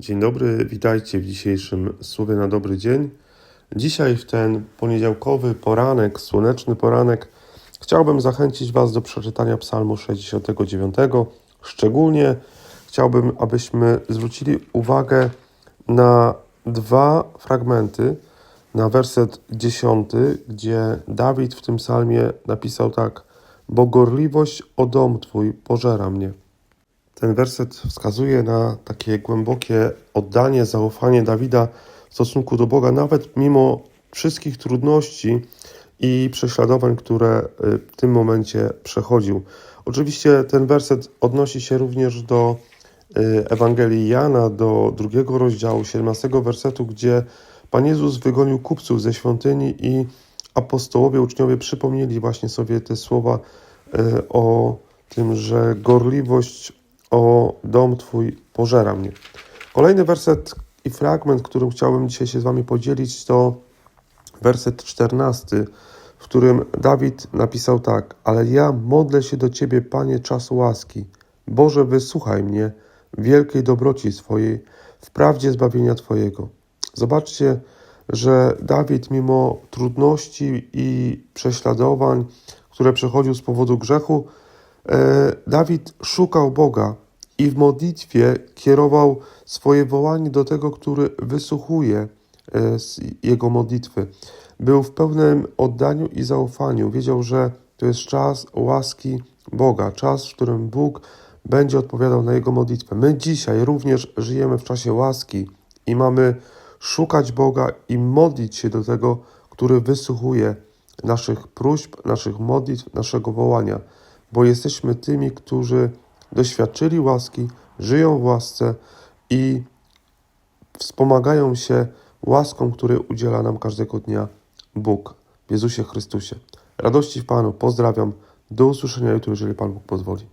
Dzień dobry, witajcie w dzisiejszym Słowie na dobry dzień. Dzisiaj, w ten poniedziałkowy poranek, słoneczny poranek, chciałbym zachęcić Was do przeczytania Psalmu 69. Szczególnie chciałbym, abyśmy zwrócili uwagę na dwa fragmenty. Na werset 10, gdzie Dawid w tym psalmie napisał tak: Bo gorliwość o dom Twój pożera mnie. Ten werset wskazuje na takie głębokie oddanie, zaufanie Dawida w stosunku do Boga, nawet mimo wszystkich trudności i prześladowań, które y, w tym momencie przechodził. Oczywiście ten werset odnosi się również do y, Ewangelii Jana, do drugiego rozdziału, 17 wersetu, gdzie Pan Jezus wygonił kupców ze świątyni i apostołowie, uczniowie przypomnieli właśnie sobie te słowa y, o tym, że gorliwość o dom Twój pożera mnie. Kolejny werset i fragment, którym chciałbym dzisiaj się z Wami podzielić, to werset 14, w którym Dawid napisał tak: Ale ja modlę się do Ciebie, Panie, czas łaski. Boże, wysłuchaj mnie wielkiej dobroci swojej, w prawdzie zbawienia Twojego. Zobaczcie, że Dawid, mimo trudności i prześladowań, które przechodził z powodu grzechu, Dawid szukał Boga i w modlitwie kierował swoje wołanie do tego, który wysłuchuje e, jego modlitwy. Był w pełnym oddaniu i zaufaniu. Wiedział, że to jest czas łaski Boga, czas, w którym Bóg będzie odpowiadał na jego modlitwę. My dzisiaj również żyjemy w czasie łaski i mamy szukać Boga i modlić się do tego, który wysłuchuje naszych próśb, naszych modlitw, naszego wołania, bo jesteśmy tymi, którzy doświadczyli łaski, żyją w łasce i wspomagają się łaską, której udziela nam każdego dnia Bóg w Jezusie Chrystusie. Radości w Panu, pozdrawiam. Do usłyszenia jutro, jeżeli Pan Bóg pozwoli.